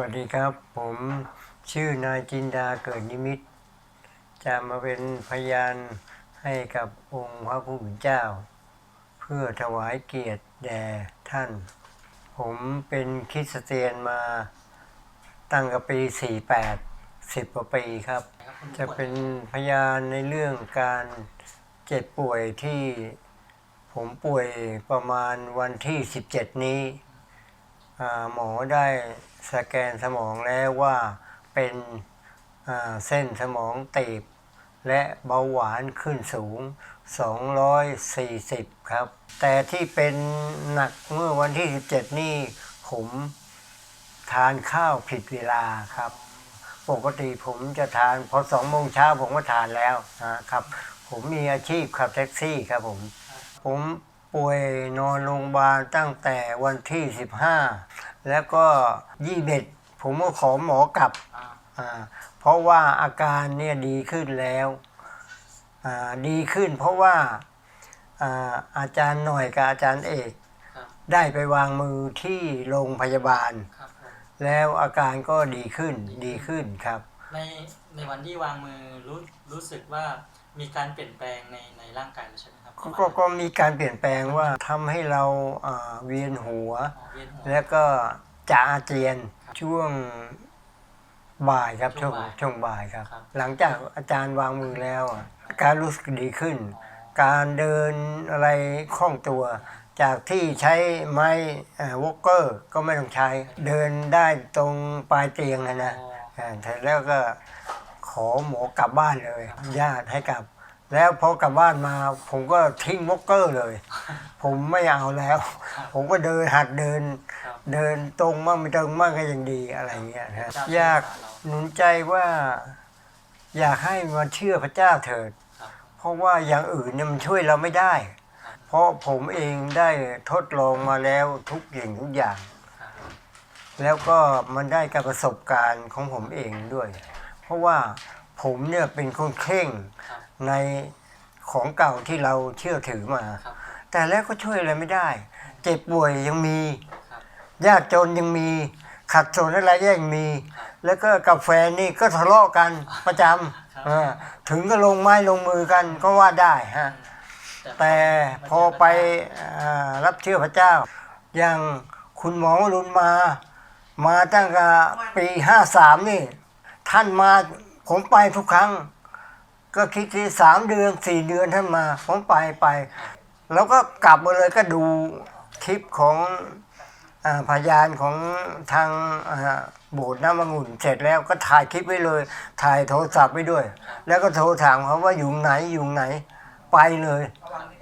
วัสดีครับ ผมชื่อนายจินดาเกิดนิมิต จะมาเป็นพยานให้กับองค์พระผู้เป็นเจ้า เพื่อถวายเกียรติแด่ท่าน ผมเป็นคริสเตียนมาตั้งแต่ปี 48 10กว่าปีครับ จะเป็นพยานในเรื่องการเจ็บป่วยที่ผมป่วยประมาณวันที่ 17 นี้ หมอได้สแกนสมองแล้วว่าเป็นเส้นสมองตีบ และเบาหวานขึ้นสูง 240 ครับ แต่ที่เป็นหนักเมื่อวันที่ 17 นี่ผมทานข้าวผิดเวลาครับ ปกติผมจะทานพอสองโมงเช้าผมก็ทานแล้วนะครับ ผมมีอาชีพขับแท็กซี่ครับผม ผม ป่วยนอนโรงพยาบาลตั้งแต่วันที่ 15 แล้วก็ยี่เบ็ดผมก็ขอหมอกลับอ่าอ่าเพราะว่าอาการเนี่ยดีขึ้นแล้วอ่าดีขึ้นเพราะว่าอ่าอาจารย์หน่อยกับอาจารย์เอกครับได้ไปวางมือที่โรงพยาบาลครับผมแล้วอาการก็ดีขึ้นดีขึ้นครับ ในในวันที่วางมือรู้รู้สึกว่า มีการเปลี่ยนแปลงในในร่างกายแล้วใช่ไหมครับก็ก็ก็มีการเปลี่ยนแปลงว่าทำให้เราอ่าเวียนหัว อ๋อเวียนหัว แล้วก็จะอาเจียนช่วงบ่ายครับช่ช่ววงงบ่ายช่วงบ่ายครับ ครับ หลังจากอาจารย์วางมือแล้วอะการรู้สึกดีขึ้น การเดินอะไรคล่องตัว จากที่ใช้ไม้วอลเกอร์ก็ไม่ต้องใช้ เดินได้ตรงปลายเตียงนะนะอ๋ออ่าเสร็จแล้วก็ ขอหมอกลับบ้านเลยญาติให้กลับ แล้วพอกลับบ้านมาผมก็ทิ้งวอลเกอร์เลย ผมไม่เอาแล้ว ผมก็เดินหัดเดินครับเดินตรงมั่งไม่ตรงมั่งก็ยังดีอะไรเงี้ยนะอยากหนุนใจว่า อยากให้มาเชื่อพระเจ้าเถิดครับเพราะว่าอย่างอื่นเนี่ยมันช่วยเราไม่ได้ เพราะผมเองได้ทดลองมาแล้วทุกอย่างทุกอย่างครับแล้วก็มันได้กับประสบการณ์ของผมเองด้วยเพ ราะว่าผมเนี่ยเป็นคนเคร่งครับในของเก่าที่เราเชื่อถือมาครับแต่แล้วก็ช่วยอะไรไม่ได้ เจ็บป่วยยังมีครับยากจนยังมีขัดสนอะไรยังมีครับแล้วก็กับแฟนนี่ก็ทะเลาะกันประจครับำเออถึงก็ลงไม้ลงมือกันก็ว่าได้ฮะแต่พอไปอ่ารับเชื่อพระเจ้า อย่างคุณหมอวรุณมา มาตั้งแต่ปีห้าสามนี่ ท่านมาผมไปทุกครั้ง ก็คิดที่สามเดือนสี่เดือนท่านมา ผมไปไป แล้วก็กลับมาเลยก็ดูคลิปของอพยานของทางโบสถ์น้ำมงุ่นเสร็จแล้วก็ถ่ายคลิปไว้เลย ถ่ายโทรศัพท์ไว้ด้วย แล้วก็โทรถามเขาว่าอยู่ไหนอยู่ไหนไปเลย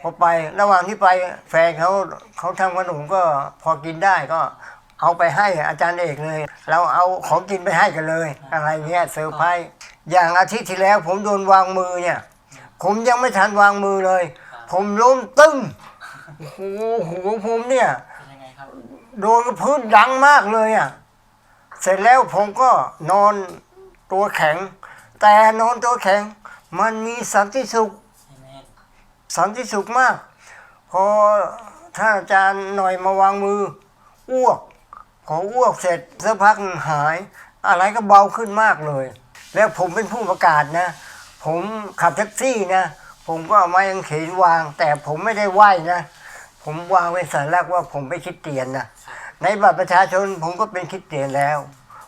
พอไประหว่างที่ไปแฟนเขาเขาทำขนมก็พอกินได้ก็ เอาไปให้อาจารย์เอกเลย เราเอาของกินไปให้กันเลย อะไรเงี้ยเซอร์ไพรส์อย่างอาทิตย์ที่แล้วผมโดนวางมือเนี่ย ผมยังไม่ทันวางมือเลย ผมล้มตึ้งโอ้โหหัวผมเนี่ยโดนกับพื้นดังมากเลยอะเสร็จแล้วผมก็นอนตัวแข็ง แต่นอนตัวแข็ง มันมีสันติสุขสันติสุขมาก พอท่านอาจารย์หน่อยมาวางมืออ้วก พออ้วกเสร็จสักพักหนึ่งหาย อะไรก็เบาขึ้นมากเลย แล้วผมเป็นผู้ประกาศนะ ผมขับแท็กซี่นะ ผมก็เอาไม้กางเขนวาง แต่ผมไม่ได้ไหวนะ ผมวางไว้สัญลักษณ์ว่าผมไม่คิดเตียนนะในบัตรประชาชนผมก็เป็นคิดเตียนแล้ว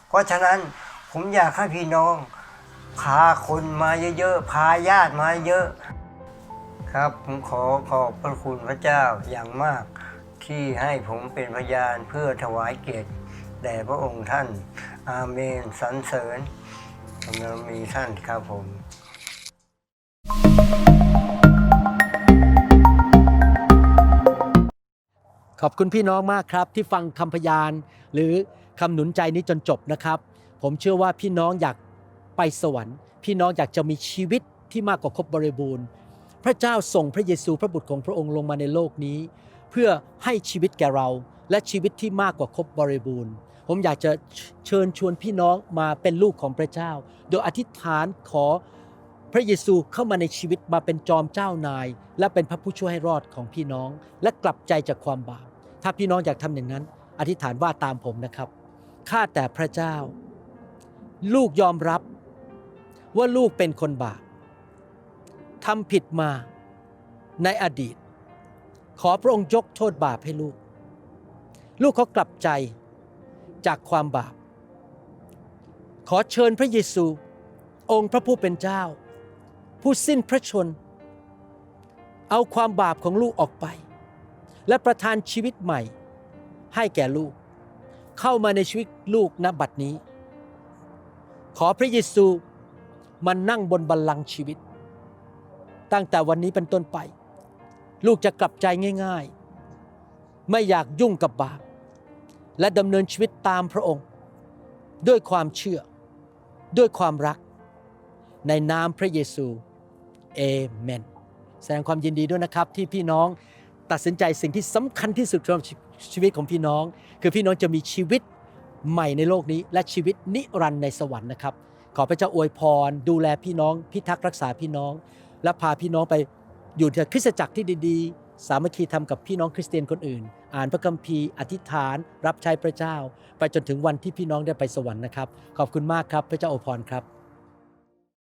เพราะฉะนั้นผมอยากให้พี่น้องพาคนมาเยอะๆพาญาติมาเยอะ ครับผมขอขอบพระคุณพระเจ้าอย่างมาก ที่ให้ผมเป็นพยานเพื่อถวายเกียรติแด่พระองค์ท่าน อาเมนสรรเสริญกำลังมีท่านครับผมขอบคุณพี่น้องมากครับ ที่ฟังคำพยานหรือคำหนุนใจนี้จนจบนะครับ ผมเชื่อว่าพี่น้องอยากไปสวรรค์ พี่น้องอยากจะมีชีวิตที่มากกว่าครบบริบูรณ์ พระเจ้าส่งพระเยซูพระบุตรของพระองค์ลงมาในโลกนี้ เพื่อให้ชีวิตแก่เรา และชีวิตที่มากกว่าครบบริบูรณ์ ผมอยากจะเชิญชวนพี่น้องมาเป็นลูกของพระเจ้า โดยอธิษฐานขอพระเยซูเข้ามาในชีวิตมาเป็นจอมเจ้านาย และเป็นพระผู้ช่วยให้รอดของพี่น้อง และกลับใจจากความบาปถ้าพี่น้องอยากทำอย่างนั้น อธิษฐานว่าตามผมนะครับข้าแต่พระเจ้า ลูกยอมรับว่าลูกเป็นคนบาปทำผิดมาในอดีต ขอพระองค์ยกโทษบาปให้ลูก ลูกเขากลับใจจากความบาป ขอเชิญพระเยซู องค์พระผู้เป็นเจ้า ผู้สิ้นพระชน เอาความบาปของลูกออกไป และประทานชีวิตใหม่ ให้แก่ลูก เข้ามาในชีวิตลูกณบัดนี้ ขอพระเยซูมานั่งบนบัลลังก์ชีวิต ตั้งแต่วันนี้เป็นต้นไป ลูกจะกลับใจง่ายๆ ไม่อยากยุ่งกับบาป และดำเนินชีวิตตามพระองค์ ด้วยความเชื่อ ด้วยความรัก ในนามพระเยซูเอเมน แสดงความยินดีด้วยนะครับที่พี่น้องตัดสินใจสิ่งที่สำคัญที่สุดสำหรับชีวิตของพี่น้อง คือพี่น้องจะมีชีวิตใหม่ในโลกนี้ และชีวิตนิรันดร์ในสวรรค์นะครับ ขอพระเจ้าอวยพร ดูแลพี่น้อง พิทักษ์รักษาพี่น้อง และพาพี่น้องไป อยู่ในคริสตจักรที่ดีๆ สามัคคีทำกับพี่น้องคริสเตียนคนอื่น อ่านพระคัมภีร์ อธิษฐาน รับใช้พระเจ้า ไปจนถึงวันที่พี่น้องได้ไปสวรรค์นะครับ ขอบคุณมากครับ พระเจ้าอวยพรครับ